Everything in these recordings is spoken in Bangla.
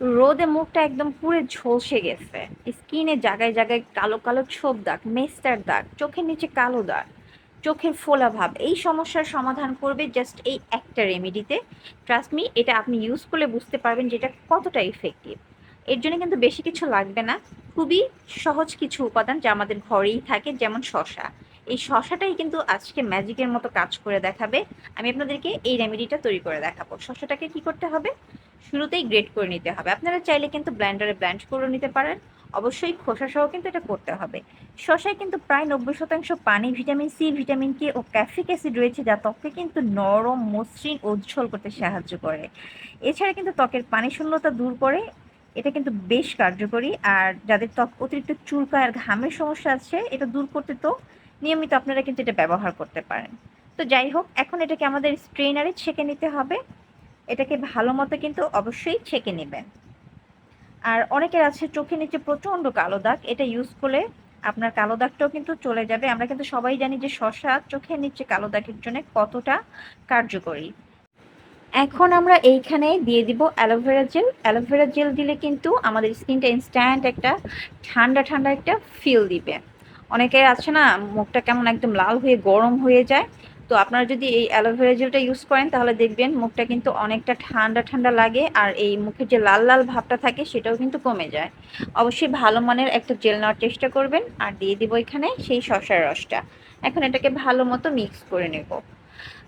রোদে মুখটা একদম পুরো ঝলসে গেছে। স্কিনে জায়গায় জায়গায় কালো কালো ছোপ দাগ, মেস্তার দাগ, চোখের নিচে কালো দাগ, চোখের ফোলা ভাব, এই সমস্যার সমাধান করবে জাস্ট এই একটা রেমেডিতে ট্রাস্ট মি এটা আপনি ইউজ করলে বুঝতে পারবেন যে এটা কতটা ইফেক্টিভ এর জন্য কিন্তু বেশি কিছু লাগবে না। খুবই সহজ কিছু উপাদান যা আমাদের ঘরেই থাকে, যেমন শশা। এই শশাটাই কিন্তু আজকে ম্যাজিকের মতো কাজ করে দেখাবে। আমি আপনাদেরকে এই রেমেডিটা তৈরি করে দেখাবো। শশাটাকে কি করতে হবে? শুরুতেই গ্রেট করে নিতে হবে। আপনারা চাইলে কিন্তু ব্ল্যান্ডারে ব্ল্যান্ড করে নিতে পারেন। অবশ্যই খোসা সহ কিন্তু এটা করতে হবে। শশায় কিন্তু প্রায় নব্বই শতাংশ পানি ভিটামিন সি ভিটামিন কে ও ক্যাফিক অ্যাসিড রয়েছে যা ত্বককে কিন্তু নরম, মসৃণ উজ্জ্বল করতে সাহায্য করে। এছাড়া কিন্তু ত্বকের পানি শূন্যতা দূর করে। এটা কিন্তু বেশ কার্যকরী। আর যাদের ত্বক অতিরিক্ত চুলকায় আর ঘামের সমস্যা আছে, এটা দূর করতে তো নিয়মিত আপনারা কিন্তু এটা ব্যবহার করতে পারেন। তো যাই হোক, এখন এটাকে আমাদের স্ট্রেনারে ছেঁকে নিতে হবে। এটাকে ভালো মতো কিন্তু অবশ্যই ছেঁকে নেবেন আর অনেকের আছে চোখের নিচে প্রচণ্ড কালো দাগ, এটা ইউজ করলে আপনার কালো দাগটাও কিন্তু চলে যাবে। আমরা কিন্তু সবাই জানি যে শশা চোখের নিচে কালো দাগের জন্য কতটা কার্যকরী। এখন আমরা এইখানে দিয়ে দিব অ্যালোভেরা জেল। অ্যালোভেরা জেল দিলে কিন্তু আমাদের স্কিনটা ইনস্ট্যান্ট একটা ঠান্ডা ঠান্ডা একটা ফিল দিবে। অনেকের আছে না, মুখটা কেমন একদম লাল হয়ে গরম হয়ে যায়। তো আপনারা যদি এই অ্যালোভেরা জেলটা ইউজ করেন, তাহলে দেখবেন মুখটা কিন্তু অনেকটা ঠান্ডা ঠান্ডা লাগে আর এই মুখের যে লাল লাল ভাবটা থাকে সেটাও কিন্তু কমে যায়। অবশ্যই ভালো মানের একটা জেল নেওয়ার চেষ্টা করবেন আর দিয়ে দিব এখানে সেই শশার রসটা। এখন এটাকে ভালো মতো মিক্স করে নেব।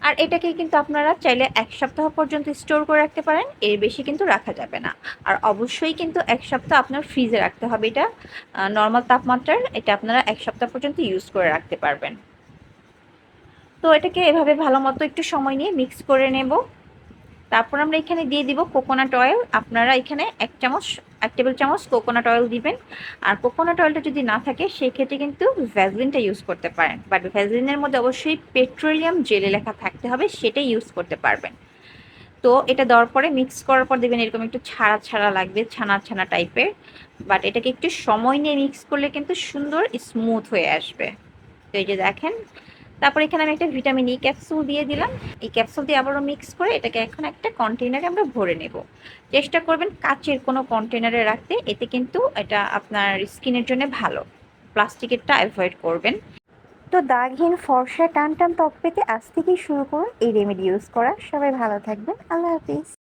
আর এটাকে কিন্তু আপনারা চাইলে এক সপ্তাহ পর্যন্ত স্টোর করে রাখতে পারেন, এর বেশি কিন্তু রাখা যাবে না। আর অবশ্যই কিন্তু এক সপ্তাহ আপনার ফ্রিজে রাখতে হবে এটা। নর্মাল তাপমাত্রার এটা আপনারা এক সপ্তাহ পর্যন্ত ইউজ করে রাখতে পারবেন। তো এটাকে এভাবে ভালো মতো একটু সময় নিয়ে মিক্স করে নেব। তারপর আমরা এখানে দিয়ে দিব কোকোনাট অয়েল আপনারা এখানে এক চামচ, এক টেবিল চামচ কোকোনাট অয়েল দিবেন। আর কোকোনাট অয়েলটা যদি না থাকে সেই ক্ষেত্রে কিন্তু ভ্যাজলিনটা ইউজ করতে পারেন। বাট ভ্যাজলিনের মধ্যে অবশ্যই পেট্রোলিয়াম জেলে লেখা থাকতে হবে, সেটাই ইউজ করতে পারবেন। তো এটা দেওয়ার পরে মিক্স করার পর দেখবেন এরকম একটু ছাড়া ছাড়া লাগবে, ছানা ছানা টাইপের বাট এটাকে একটু সময় নিয়ে মিক্স করলে কিন্তু সুন্দর স্মুথ হয়ে আসবে। তো এই যে দেখেন তারপর এখানে আমি একটা ভিটামিন ই ক্যাপসুল দিয়ে দিলাম। এই ক্যাপসুল দিয়ে আবারও মিক্স করে এটাকে এখন একটা কন্টেনারে আমরা ভরে নেব। চেষ্টা করবেন কাচের কোনো কন্টেনারে রাখতে, এতে কিন্তু এটা আপনার স্কিনের জন্য ভালো। প্লাস্টিকেরটা অ্যাভয়েড করবেন। তো দাগহীন ফর্সা টান টান ত্বক পেতে আজ থেকেই শুরু করুন এই রেমেডি ইউজ করা। সবাই ভালো থাকবেন। আল্লাহ হাফিজ।